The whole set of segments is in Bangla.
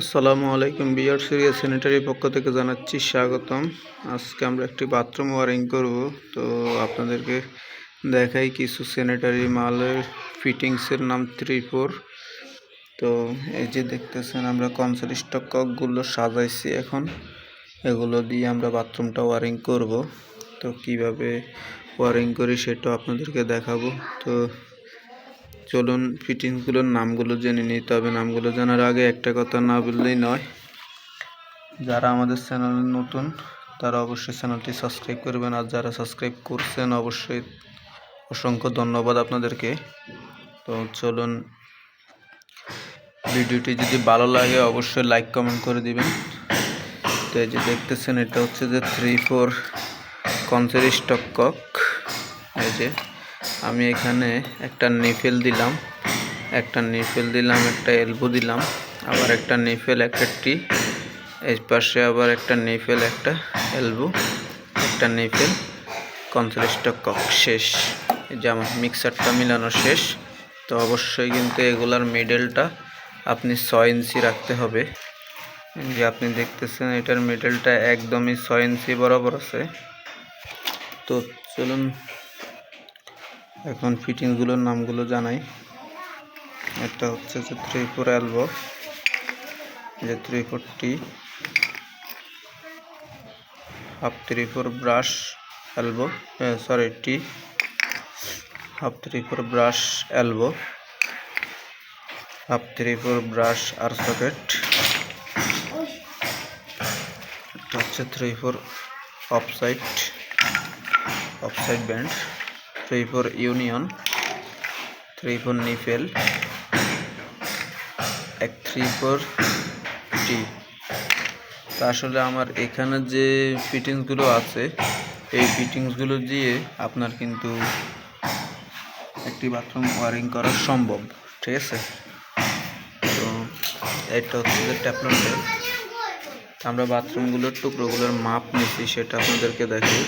আসসালামু আলাইকুম বিয়ার সিরিয়া স্যানিটারি পক্ষ থেকে জানাচ্ছি স্বাগতম। আজকে আমরা একটি বাথরুম ওয়ারিং করব। তো আপনাদেরকে দেখাই কিছু স্যানিটারি মালের ফিটিংসের নাম থ্রি ফোর তো এই যে দেখতেছেন আমরা কনসেল স্টক ককগুলো সাজাইছি এখন। এগুলো দিয়ে আমরা বাথরুমটা ওয়ারিং করব। তো কীভাবে ওয়ারিং করি সেটা আপনাদেরকে দেখাবো। তো চলুন ফিটিংসগুলোর নামগুলো জেনে নিই, তবে নামগুলো জানার আগে একটা কথা না বললেই নয়। যারা আমাদের চ্যানেলে নতুন, তারা অবশ্যই চ্যানেলটি সাবস্ক্রাইব করবেন, আর যারা সাবস্ক্রাইব করছেন, অবশ্যই অসংখ্য ধন্যবাদ আপনাদেরকে। তো চলুন, ভিডিওটি যদি ভালো লাগে, অবশ্যই লাইক, কমেন্ট করে দিবেন। তো এই যে দেখতেছেন, এটা হচ্ছে যে থ্রি ফোর কনসের স্টক কক এই যে আমি এখানে একটা নিফেল দিলাম। একটা নিফেল দিলাম, একটা এলবো দিলাম, আবার একটা নিফেল, একটা টি, এই পাশে আবার একটা নিফেল, একটা এলবো, একটা নিফেল কনসেলেস্টক কক শেষ। যে আমার মিক্সারটা মিলানো শেষ। তো অবশ্যই কিন্তু এগুলার মিডেলটা আপনি ছয় ইঞ্চি রাখতে হবে। যে আপনি দেখতেছেন, এটার মিডেলটা একদমই ছয় ইঞ্চি বরাবর আছে। তো চলুন এখন ফিটিংসগুলোর নামগুলো জানাই। একটা হচ্ছে যে থ্রি ফোর অ্যালবো যে three four tee half three four brush elbow. Sorry tee. Half three four brush elbow. Half three four brush আর সকেট। হচ্ছে three four offside offside band. Three four union three four nipple, এক থ্রি ফোর টি। তা আসলে আমার এখানে যে ফিটিংসগুলো আছে, এই ফিটিংসগুলো দিয়ে আপনার কিন্তু একটি বাথরুম ওয়ারিং করা সম্ভব, ঠিক আছে? তো এটা হচ্ছে যে ট্যাপলন আমরা বাথরুমগুলোর টুকরোগুলোর মাপ নিচ্ছি সেটা আপনাদেরকে দেখি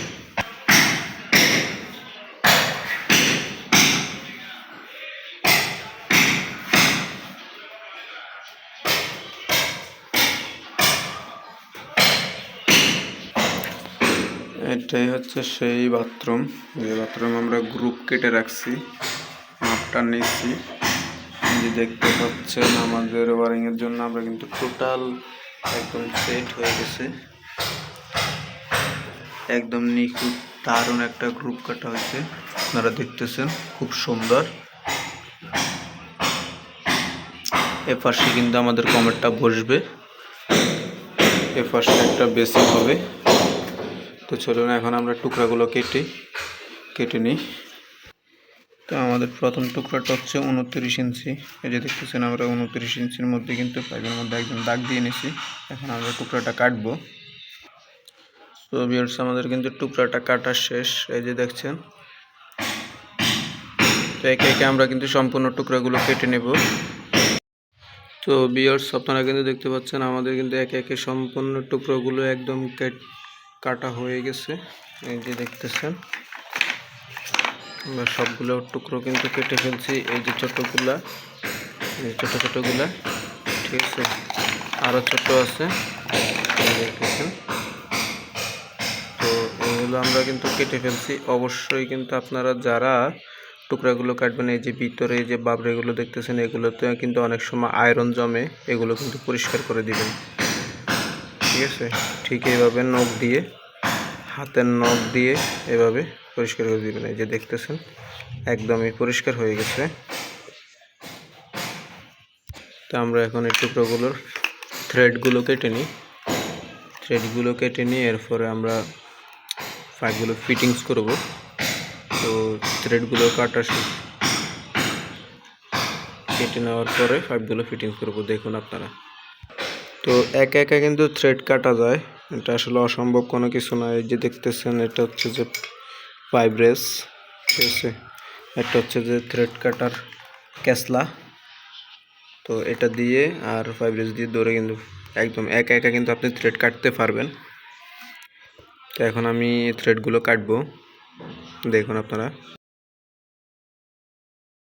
এটাই হচ্ছে সেই বাথরুম। যে বাথরুম আমরা গ্রুপ কেটে রাখছি, মাপটা নিচ্ছি যে দেখতে পাচ্ছেন, আমাদের ওয়ারিংয়ের জন্য আমরা কিন্তু টোটাল একদম সেট হয়ে গেছে। একদম নিখুঁত, দারুণ একটা গ্রুপ কাটা হয়েছে। আপনারা দেখতেছেন, খুব সুন্দর। এ পাশে কিন্তু আমাদের কমেটটা বসবে। এ পাশে একটা বেসিক হবে। তো চলুন এখন আমরা টুকরাগুলো কেটে কেটে নিই। তো আমাদের প্রথম টুকরাটা হচ্ছে উনত্রিশ ইঞ্চি। এই যে দেখতেছেন আমরা উনত্রিশ ইঞ্চির মধ্যে কিন্তু পাইপের মধ্যে একদম দাগ দিয়ে নিছি। এখন আমরা টুকরাটা কাটবো। তো বিয়ার্স আমাদের কিন্তু টুকরাটা কাটা শেষ। এই যে দেখছেন, তো একে একে আমরা কিন্তু সম্পূর্ণ টুকরাগুলো কেটে নেব। তো বিয়ার্স আপনারা কিন্তু দেখতে পাচ্ছেন আমাদের কিন্তু একে একে সম্পূর্ণ টুকরোগুলো একদম কেট কাটা হয়ে গেছে। এই যে দেখতেছেন, আমরা সবগুলো টুকরো কিন্তু কেটে ফেলছি এই যে ছোটোগুলা, এই ছোটো ছোটোগুলা। ঠিক আছে আরও ছোট আছে। দেখতেছেন, তো এগুলো আমরা কিন্তু কেটে ফেলছি। অবশ্যই কিন্তু আপনারা যারা টুকরাগুলো কাটবেন, এই যে ভিতরে যে বাবরেগুলো দেখতেছেন, এগুলোতে কিন্তু অনেক সময় আয়রন জমে, এগুলো কিন্তু পরিষ্কার করে দিবেন। ঠিক আছে? ঠিক এইভাবে নখ দিয়ে, হাতের নখ দিয়ে এভাবে পরিষ্কার করে দিবেন। এই যে দেখতেছেন, একদমই পরিষ্কার হয়ে গেছে। তো আমরা এখন এই টুকরোগুলোর থ্রেডগুলো কেটে নিই। থ্রেডগুলো কেটে নিয়ে এরপরে আমরা পাইপগুলো ফিটিংস করব। তো থ্রেডগুলো কাটা কেটে নেওয়ার পরে পাইপগুলো ফিটিংস করব, দেখুন আপনারা। তো একা একা কিন্তু থ্রেড কাটা যায়। এটা আসলে অসম্ভব কোনো কিছু না। এই যে দেখতেছেন, এটা হচ্ছে যে পাইব্রেস ঠিক আছে? এটা হচ্ছে যে থ্রেড কাটার ক্যাসলা। তো এটা দিয়ে আর ফাইব্রেস দিয়ে দৌড়ে কিন্তু একদম একা একা কিন্তু আপনি থ্রেড কাটতে পারবেন। তো এখন আমি থ্রেডগুলো কাটবো। দেখুন আপনারা।